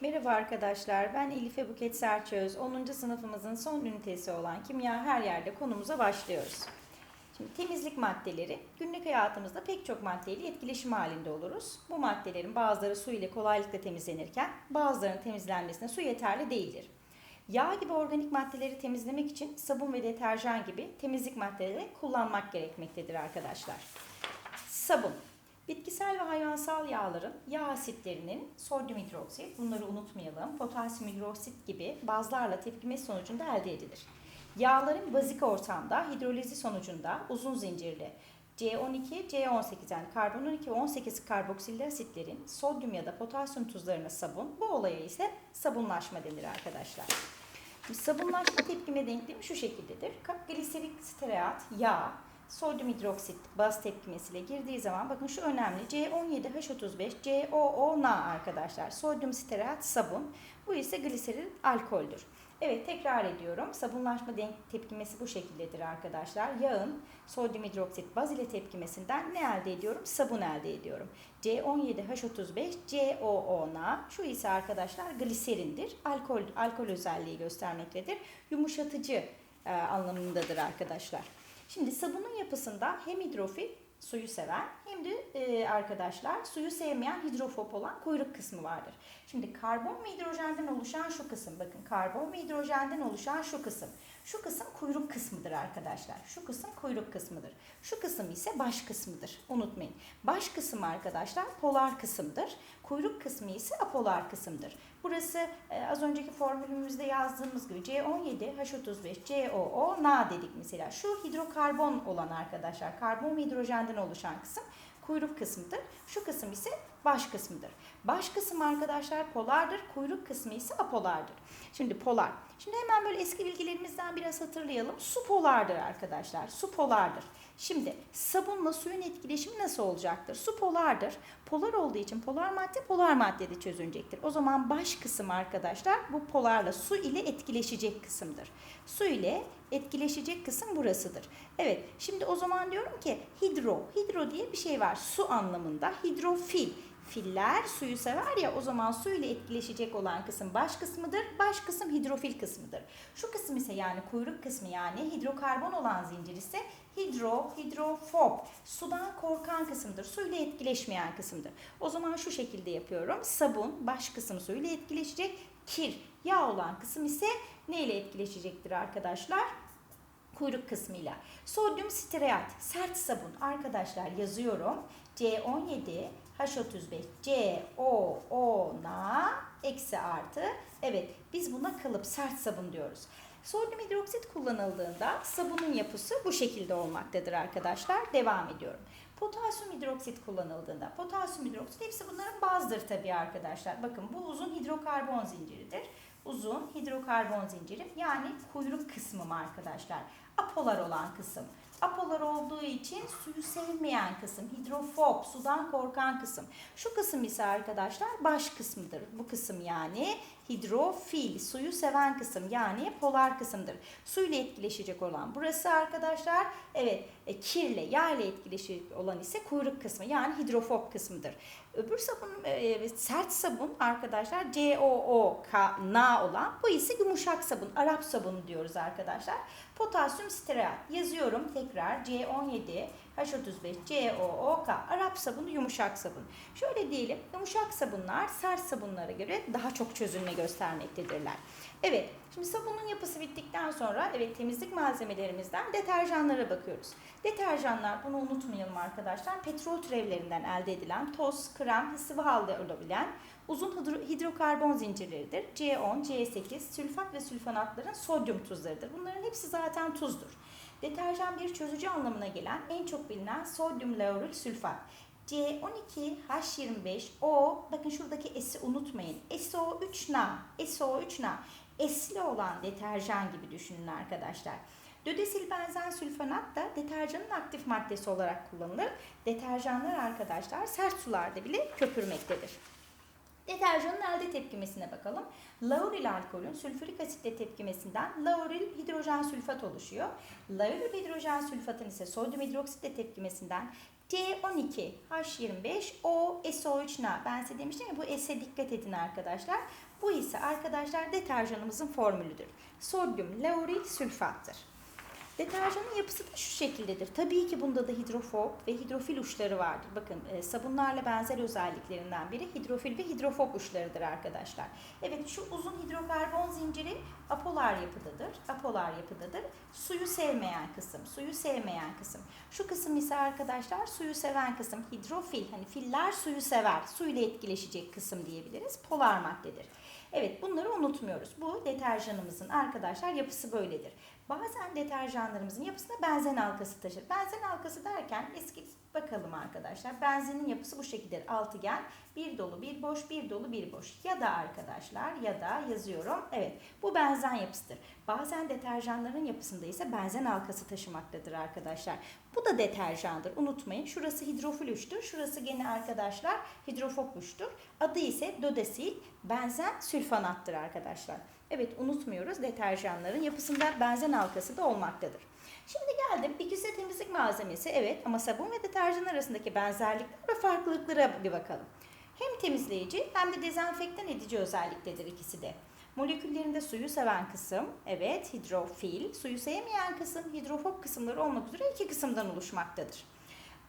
Merhaba arkadaşlar, ben Elife Buket Serçöz. 10. sınıfımızın son ünitesi olan kimya her yerde konumuza başlıyoruz. Şimdi temizlik maddeleri, günlük hayatımızda pek çok maddeyle etkileşim halinde oluruz. Bu maddelerin bazıları su ile kolaylıkla temizlenirken bazılarının temizlenmesine su yeterli değildir. Yağ gibi organik maddeleri temizlemek için sabun ve deterjan gibi temizlik maddeleri kullanmak gerekmektedir arkadaşlar. Sabun. Bitkisel ve hayvansal yağların yağ asitlerinin sodyum hidroksit, bunları unutmayalım, potasyum hidroksit gibi bazlarla tepkimesi sonucunda elde edilir. Yağların bazik ortamda hidrolizi sonucunda uzun zincirli C12, C18 yani karbon 12 ve 18 karboksil asitlerin sodyum ya da potasyum tuzlarına sabun, bu olaya ise sabunlaşma denir arkadaşlar. Sabunlaşma tepkime denklemi şu şekildedir. Gliserik stearat, yağ, sodyum hidroksit baz tepkimesiyle girdiği zaman bakın şu önemli C17H35 COONA arkadaşlar. Sodyum stearat sabun. Bu ise gliserin alkoldür. Evet tekrar ediyorum. Sabunlaşma denk tepkimesi bu şekildedir arkadaşlar. Yağın sodyum hidroksit baz ile tepkimesinden ne elde ediyorum? Sabun elde ediyorum. C17H35 COONA. Şu ise arkadaşlar gliserindir. Alkol alkol özelliği göstermektedir. Yumuşatıcı e, anlamındadır arkadaşlar. Şimdi sabunun yapısında hem hidrofil suyu seven hem de e, arkadaşlar suyu sevmeyen hidrofob olan kuyruk kısmı vardır. Şimdi karbon ve hidrojenden oluşan şu kısım bakın karbon ve hidrojenden oluşan şu kısım. Şu kısım kuyruk kısmıdır arkadaşlar. Şu kısım kuyruk kısmıdır. Şu kısım ise baş kısmıdır. Unutmayın. Baş kısım arkadaşlar polar kısımdır. Kuyruk kısmı ise apolar kısımdır. Burası e, az önceki formülümüzde yazdığımız gibi C17, H35, COO, Na dedik mesela. Şu hidrokarbon olan arkadaşlar karbon ve hidrojenden oluşan kısım kuyruk kısmıdır. Şu kısım ise baş kısmıdır. Baş kısım arkadaşlar polardır, kuyruk kısmı ise apolardır. Şimdi polar. Şimdi hemen böyle eski bilgilerimizden biraz hatırlayalım. Su polardır arkadaşlar. Su polardır. Şimdi sabunla suyun etkileşimi nasıl olacaktır? Su polardır. Polar olduğu için polar madde polar maddede çözünecektir. O zaman baş kısım arkadaşlar bu polarla su ile etkileşecek kısımdır. Su ile etkileşecek kısım burasıdır. Evet şimdi o zaman diyorum ki hidro. Hidro diye bir şey var su anlamında. Hidrofil. Filler suyu sever ya o zaman su ile etkileşecek olan kısım baş kısmıdır. Baş kısım hidrofil kısmıdır. Şu kısım ise yani kuyruk kısmı yani hidrokarbon olan zincir ise hidro, hidrofob. Sudan korkan kısımdır. Su ile etkileşmeyen kısımdır. O zaman şu şekilde yapıyorum. Sabun baş kısım su ile etkileşecek. Kir, yağ olan kısım ise ne ile etkileşecektir arkadaşlar? kuyruk kısmıyla. Sodyum stearat sert sabun arkadaşlar yazıyorum. C17 H35 C O O Na eksi artı. Evet biz buna kalıp sert sabun diyoruz. Sodyum hidroksit kullanıldığında sabunun yapısı bu şekilde olmaktadır arkadaşlar. Devam ediyorum. Potasyum hidroksit kullanıldığında, potasyum hidroksit hepsi bunların bazıdır tabii arkadaşlar. Bakın bu uzun hidrokarbon zinciridir. Uzun hidrokarbon zincirim yani kuyruk kısmım arkadaşlar. Apolar olan kısım. Apolar olduğu için suyu sevmeyen kısım, hidrofob, sudan korkan kısım. Şu kısım ise arkadaşlar baş kısmıdır. Bu kısım yani hidrofil, suyu seven kısım yani polar kısımdır. Suyla etkileşecek olan burası arkadaşlar. Evet, e, kirle, yağ ile etkileşecek olan ise kuyruk kısmı yani hidrofob kısmıdır. Öbür sabun, e, sert sabun arkadaşlar COO, na olan bu ise yumuşak sabun, Arap sabunu diyoruz arkadaşlar. Potasyum stearat yazıyorum tekrar C17 H35 COOK Arap sabunu yumuşak sabun. Şöyle diyelim yumuşak sabunlar sert sabunlara göre daha çok çözünme göstermektedirler. Evet şimdi sabunun yapısı bittikten sonra evet temizlik malzemelerimizden deterjanlara bakıyoruz. Deterjanlar bunu unutmayalım arkadaşlar petrol türevlerinden elde edilen toz, krem, sıvı halde olabilen uzun hidrokarbon zincirleridir. C10, C8, sülfat ve sülfonatların sodyum tuzlarıdır. Bunların hepsi zaten tuzdur. Deterjan bir çözücü anlamına gelen en çok bilinen sodyum lauril sülfat. C12H25O bakın şuradaki S'i unutmayın. SO3Na, SO3Na esli olan deterjan gibi düşünün arkadaşlar. Dödesil benzen sülfonat da deterjanın aktif maddesi olarak kullanılır. Deterjanlar arkadaşlar sert sularda bile köpürmektedir. Deterjanın elde tepkimesine bakalım. Lauril alkolün sülfürik asitle tepkimesinden lauril hidrojen sülfat oluşuyor. Lauril hidrojen sülfatın ise sodyum hidroksitle tepkimesinden C12, H25, O, SO3, Na. Ben size demiştim ya bu S'e dikkat edin arkadaşlar. Bu ise arkadaşlar deterjanımızın formülüdür. Sodyum lauril sülfattır. Deterjanın yapısı da şu şekildedir. Tabii ki bunda da hidrofob ve hidrofil uçları vardır. Bakın e, sabunlarla benzer özelliklerinden biri hidrofil ve hidrofob uçlarıdır arkadaşlar. Evet şu uzun hidrokarbon zinciri apolar yapıdadır. Apolar yapıdadır. Suyu sevmeyen kısım, suyu sevmeyen kısım. Şu kısım ise arkadaşlar suyu seven kısım. Hidrofil, hani filler suyu sever. Suyla etkileşecek kısım diyebiliriz. Polar maddedir. Evet bunları unutmuyoruz. Bu deterjanımızın arkadaşlar yapısı böyledir. Bazen deterjanlarımızın yapısında benzen halkası taşır. Benzen halkası derken eski bakalım arkadaşlar. Benzinin yapısı bu şekildedir. Altıgen, bir dolu, bir boş, bir dolu, bir boş. Ya da arkadaşlar ya da yazıyorum. Evet bu benzen yapısıdır. Bazen deterjanların yapısında ise benzen halkası taşımaktadır arkadaşlar. Bu da deterjandır. Unutmayın. Şurası hidrofil uçtur. Şurası gene arkadaşlar hidrofob uçtur. Adı ise dodesil benzen sülfanattır arkadaşlar. Evet unutmuyoruz deterjanların yapısında benzen halkası da olmaktadır. Şimdi geldim ikisi temizlik malzemesi evet ama sabun ve deterjan arasındaki benzerlikler ve farklılıklara bir bakalım. Hem temizleyici hem de dezenfektan edici özelliktedir ikisi de. Moleküllerinde suyu seven kısım, evet hidrofil, suyu sevmeyen kısım, hidrofob kısımları olmak üzere iki kısımdan oluşmaktadır.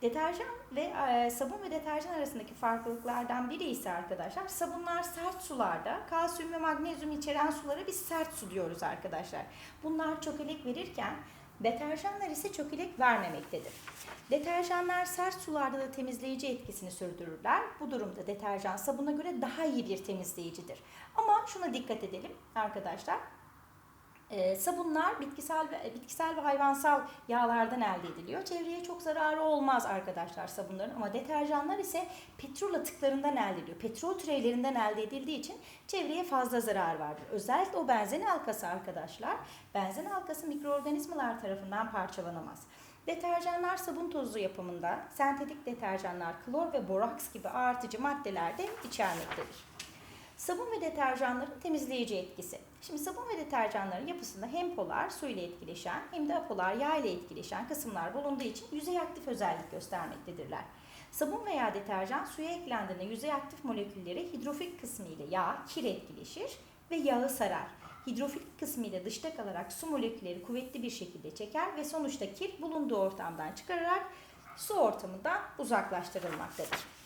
Deterjan ve e, sabun ve deterjan arasındaki farklılıklardan biri ise arkadaşlar sabunlar sert sularda kalsiyum ve magnezyum içeren sulara biz sert su diyoruz arkadaşlar. Bunlar çökelek verirken deterjanlar ise çökelek vermemektedir. Deterjanlar sert sularda da temizleyici etkisini sürdürürler. Bu durumda deterjan sabuna göre daha iyi bir temizleyicidir. Ama şuna dikkat edelim arkadaşlar. E, sabunlar bitkisel ve bitkisel ve hayvansal yağlardan elde ediliyor. Çevreye çok zararı olmaz arkadaşlar sabunların ama deterjanlar ise petrol atıklarından elde ediliyor. Petrol türevlerinden elde edildiği için çevreye fazla zarar vardır. Özellikle o benzen halkası arkadaşlar. Benzen halkası mikroorganizmalar tarafından parçalanamaz. Deterjanlar sabun tozu yapımında, sentetik deterjanlar klor ve boraks gibi artıcı maddeler de içermektedir. Sabun ve deterjanların temizleyici etkisi. Şimdi sabun ve deterjanların yapısında hem polar su ile etkileşen hem de apolar yağ ile etkileşen kısımlar bulunduğu için yüzey aktif özellik göstermektedirler. Sabun veya deterjan suya eklendiğinde yüzey aktif molekülleri hidrofil kısmı ile yağ, kir etkileşir ve yağı sarar. Hidrofil kısmı ile dışta kalarak su molekülleri kuvvetli bir şekilde çeker ve sonuçta kir bulunduğu ortamdan çıkararak su ortamından uzaklaştırılmaktadır.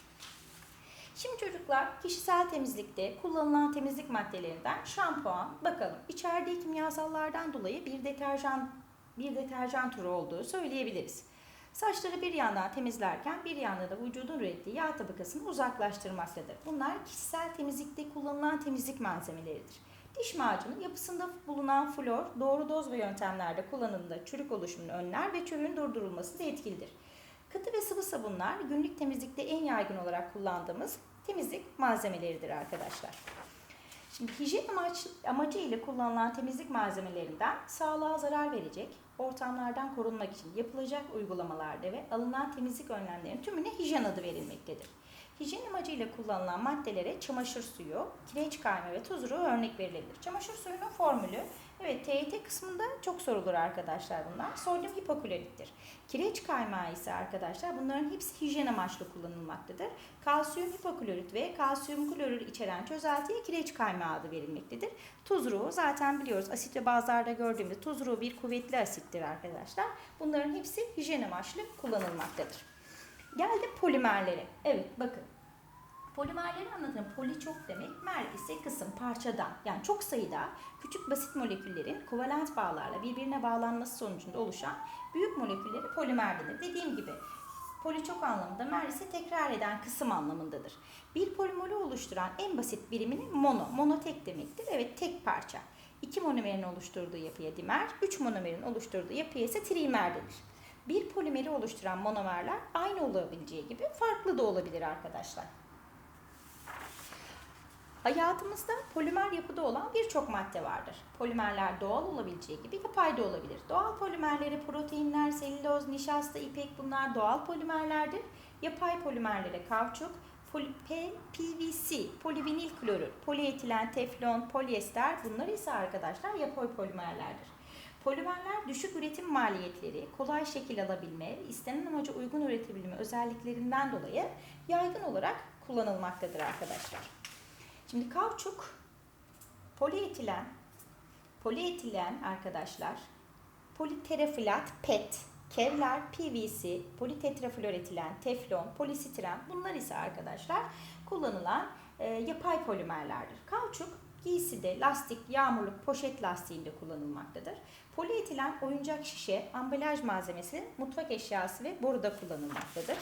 Şimdi çocuklar kişisel temizlikte kullanılan temizlik maddelerinden şampuan bakalım. İçerdiği kimyasallardan dolayı bir deterjan bir deterjan türü olduğu söyleyebiliriz. Saçları bir yandan temizlerken bir yandan da vücudun ürettiği yağ tabakasını uzaklaştırmaktadır. Bunlar kişisel temizlikte kullanılan temizlik malzemeleridir. Diş macunu yapısında bulunan flor doğru doz ve yöntemlerde kullanımında çürük oluşumunu önler ve çürüğün durdurulması etkilidir. Katı ve sıvı sabunlar günlük temizlikte en yaygın olarak kullandığımız temizlik malzemeleridir arkadaşlar. Şimdi hijyen amaç, amacı ile kullanılan temizlik malzemelerinden sağlığa zarar verecek ortamlardan korunmak için yapılacak uygulamalarda ve alınan temizlik önlemlerinin tümüne hijyen adı verilmektedir. Hijyen amacıyla kullanılan maddelere çamaşır suyu, kireç kayma ve tuzuru örnek verilebilir. Çamaşır suyunun formülü Evet TYT kısmında çok sorulur arkadaşlar bunlar. Sodyum hipoklorittir. Kireç kaymağı ise arkadaşlar bunların hepsi hijyen amaçlı kullanılmaktadır. Kalsiyum hipoklorit ve kalsiyum klorür içeren çözeltiye kireç kaymağı adı verilmektedir. Tuzruğu zaten biliyoruz asit ve bazlarda gördüğümüz tuzruğu bir kuvvetli asittir arkadaşlar. Bunların hepsi hijyen amaçlı kullanılmaktadır. Geldi polimerlere. Evet bakın Polimerleri anlatırım. Poli çok demek, mer ise kısım, parçadan. Yani çok sayıda küçük basit moleküllerin kovalent bağlarla birbirine bağlanması sonucunda oluşan büyük molekülleri polimer denir. Dediğim gibi poli çok anlamında, mer ise tekrar eden kısım anlamındadır. Bir polimolü oluşturan en basit birimini mono, mono tek demektir. Evet tek parça. İki monomerin oluşturduğu yapıya dimer, üç monomerin oluşturduğu yapıya ise trimer denir. Bir polimeri oluşturan monomerler aynı olabileceği gibi farklı da olabilir arkadaşlar. Hayatımızda polimer yapıda olan birçok madde vardır. Polimerler doğal olabileceği gibi yapay da olabilir. Doğal polimerlere proteinler, selüloz, nişasta, ipek bunlar doğal polimerlerdir. Yapay polimerlere kauçuk, PVC, polivinil klorür, polietilen, teflon, polyester bunlar ise arkadaşlar yapay polimerlerdir. Polimerler düşük üretim maliyetleri, kolay şekil alabilme, istenen amaca uygun üretebilme özelliklerinden dolayı yaygın olarak kullanılmaktadır arkadaşlar. Şimdi kauçuk, polietilen, polietilen arkadaşlar, politerefilat, PET, kevlar, PVC, politetrafluoretilen, teflon, polisistiren bunlar ise arkadaşlar kullanılan e, yapay polimerlerdir. Kauçuk giyside, lastik, yağmurluk, poşet lastiğinde kullanılmaktadır. Polietilen oyuncak şişe, ambalaj malzemesi, mutfak eşyası ve boruda kullanılmaktadır.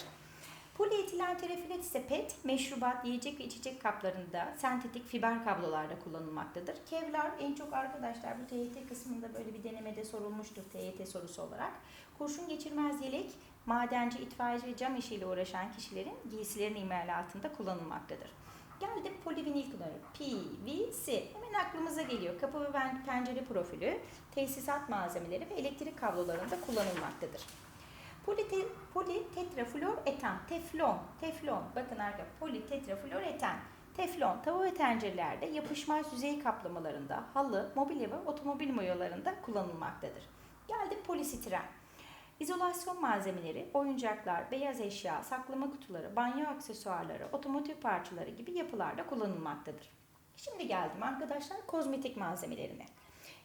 Polietilen terefilet ise PET, meşrubat, yiyecek ve içecek kaplarında, sentetik fiber kablolarda kullanılmaktadır. Kevlar en çok arkadaşlar bu TYT kısmında böyle bir denemede sorulmuştur TYT sorusu olarak. Kurşun geçirmez yelek, madenci, itfaiyeci ve cam işiyle uğraşan kişilerin giysilerin imalatında kullanılmaktadır. Geldim polivinil kullanımı. PVC. Hemen aklımıza geliyor. Kapı ve pencere profilü, tesisat malzemeleri ve elektrik kablolarında kullanılmaktadır. Polite, politetrafluoretan, teflon, teflon. Bakın arkadaşlar politetrafluoretan. Teflon, tava ve tencerelerde yapışmaz yüzey kaplamalarında, halı, mobilya ve otomobil mayolarında kullanılmaktadır. Geldim polisistiren. İzolasyon malzemeleri, oyuncaklar, beyaz eşya, saklama kutuları, banyo aksesuarları, otomotiv parçaları gibi yapılarda kullanılmaktadır. Şimdi geldim arkadaşlar kozmetik malzemelerine.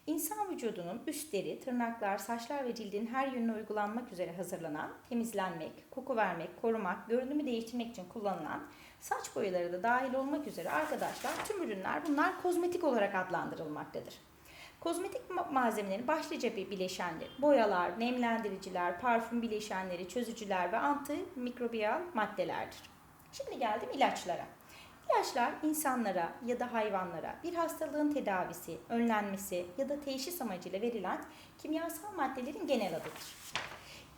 İnsan vücudunun üstleri, tırnaklar, saçlar ve cildin her yönüne uygulanmak üzere hazırlanan, temizlenmek, koku vermek, korumak, görünümü değiştirmek için kullanılan saç boyaları da dahil olmak üzere arkadaşlar tüm ürünler bunlar kozmetik olarak adlandırılmaktadır. Kozmetik malzemelerin başlıca bir bileşenleri, boyalar, nemlendiriciler, parfüm bileşenleri, çözücüler ve antimikrobiyal maddelerdir. Şimdi geldim ilaçlara. İlaçlar insanlara ya da hayvanlara bir hastalığın tedavisi, önlenmesi ya da teşhis amacıyla verilen kimyasal maddelerin genel adıdır.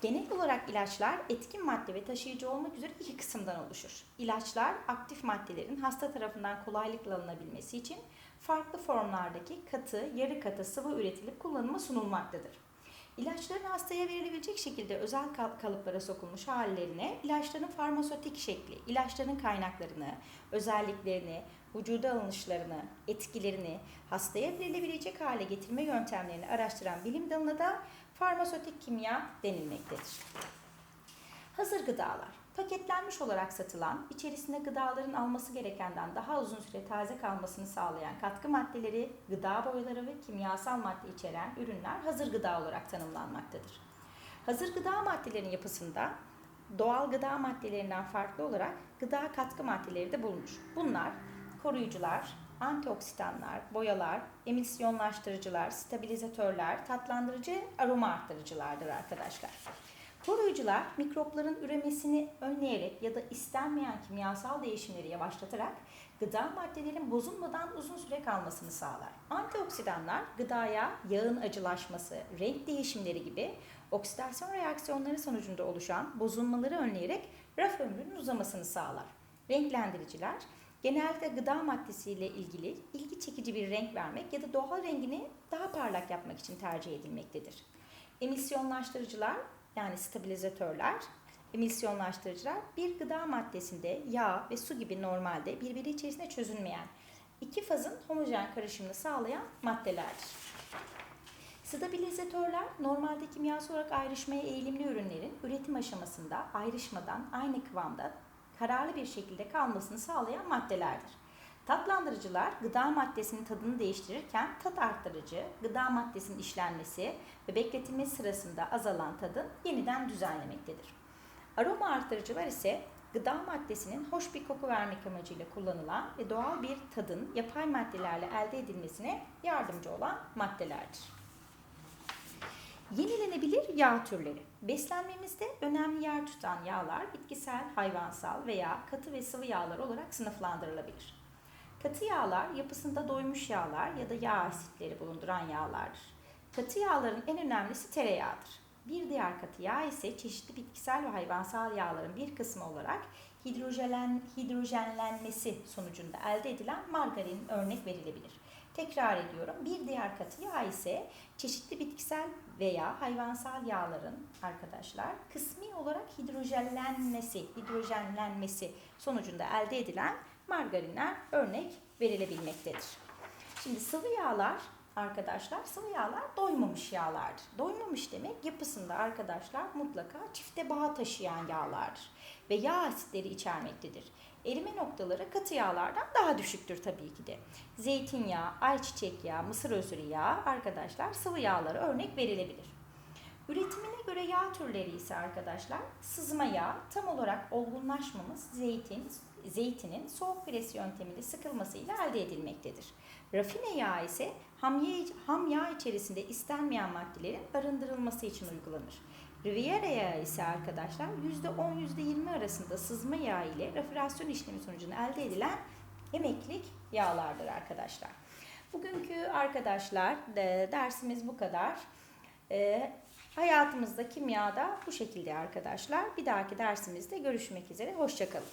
Genel olarak ilaçlar etkin madde ve taşıyıcı olmak üzere iki kısımdan oluşur. İlaçlar aktif maddelerin hasta tarafından kolaylıkla alınabilmesi için farklı formlardaki katı, yarı katı sıvı üretilip kullanıma sunulmaktadır. İlaçların hastaya verilebilecek şekilde özel kalıplara sokulmuş hallerine ilaçların farmasötik şekli, ilaçların kaynaklarını, özelliklerini, vücuda alınışlarını, etkilerini hastaya verilebilecek hale getirme yöntemlerini araştıran bilim dalına da farmasötik kimya denilmektedir. Hazır gıdalar paketlenmiş olarak satılan, içerisinde gıdaların alması gerekenden daha uzun süre taze kalmasını sağlayan katkı maddeleri, gıda boyaları ve kimyasal madde içeren ürünler hazır gıda olarak tanımlanmaktadır. Hazır gıda maddelerinin yapısında doğal gıda maddelerinden farklı olarak gıda katkı maddeleri de bulunur. Bunlar koruyucular, antioksidanlar, boyalar, emisyonlaştırıcılar, stabilizatörler, tatlandırıcı, aroma arttırıcılardır arkadaşlar. Koruyucular mikropların üremesini önleyerek ya da istenmeyen kimyasal değişimleri yavaşlatarak gıda maddelerin bozulmadan uzun süre kalmasını sağlar. Antioksidanlar gıdaya yağın acılaşması, renk değişimleri gibi oksidasyon reaksiyonları sonucunda oluşan bozulmaları önleyerek raf ömrünün uzamasını sağlar. Renklendiriciler genelde gıda maddesiyle ilgili ilgi çekici bir renk vermek ya da doğal rengini daha parlak yapmak için tercih edilmektedir. Emisyonlaştırıcılar yani stabilizatörler, emisyonlaştırıcılar bir gıda maddesinde yağ ve su gibi normalde birbiri içerisinde çözünmeyen iki fazın homojen karışımını sağlayan maddelerdir. Stabilizatörler normalde kimyasal olarak ayrışmaya eğilimli ürünlerin üretim aşamasında ayrışmadan aynı kıvamda kararlı bir şekilde kalmasını sağlayan maddelerdir. Tatlandırıcılar gıda maddesinin tadını değiştirirken tat arttırıcı, gıda maddesinin işlenmesi ve bekletilmesi sırasında azalan tadı yeniden düzenlemektedir. Aroma arttırıcılar ise gıda maddesinin hoş bir koku vermek amacıyla kullanılan ve doğal bir tadın yapay maddelerle elde edilmesine yardımcı olan maddelerdir. Yenilenebilir yağ türleri. Beslenmemizde önemli yer tutan yağlar bitkisel, hayvansal veya katı ve sıvı yağlar olarak sınıflandırılabilir. Katı yağlar yapısında doymuş yağlar ya da yağ asitleri bulunduran yağlardır. Katı yağların en önemlisi tereyağıdır. Bir diğer katı yağ ise çeşitli bitkisel ve hayvansal yağların bir kısmı olarak hidrojelen, hidrojenlenmesi sonucunda elde edilen margarin örnek verilebilir. Tekrar ediyorum. Bir diğer katı yağ ise çeşitli bitkisel veya hayvansal yağların arkadaşlar kısmi olarak hidrojenlenmesi, hidrojenlenmesi sonucunda elde edilen margarinler örnek verilebilmektedir. Şimdi sıvı yağlar arkadaşlar sıvı yağlar doymamış yağlardır. Doymamış demek yapısında arkadaşlar mutlaka çifte bağ taşıyan yağlardır ve yağ asitleri içermektedir. Erime noktaları katı yağlardan daha düşüktür tabii ki de. Zeytinyağı, ayçiçek yağı, mısır özürü yağı arkadaşlar sıvı yağlara örnek verilebilir. Üretimine göre yağ türleri ise arkadaşlar sızma yağ tam olarak olgunlaşmamış zeytin, zeytinin soğuk pres yöntemiyle sıkılmasıyla elde edilmektedir. Rafine yağ ise ham yağ, ham yağ içerisinde istenmeyen maddelerin arındırılması için uygulanır. Riviera yağı ise arkadaşlar %10-%20 arasında sızma yağı ile rafinasyon işlemi sonucunda elde edilen emeklilik yağlardır arkadaşlar. Bugünkü arkadaşlar de, dersimiz bu kadar. Hayatımızda kimyada bu şekilde arkadaşlar. Bir dahaki dersimizde görüşmek üzere. Hoşçakalın.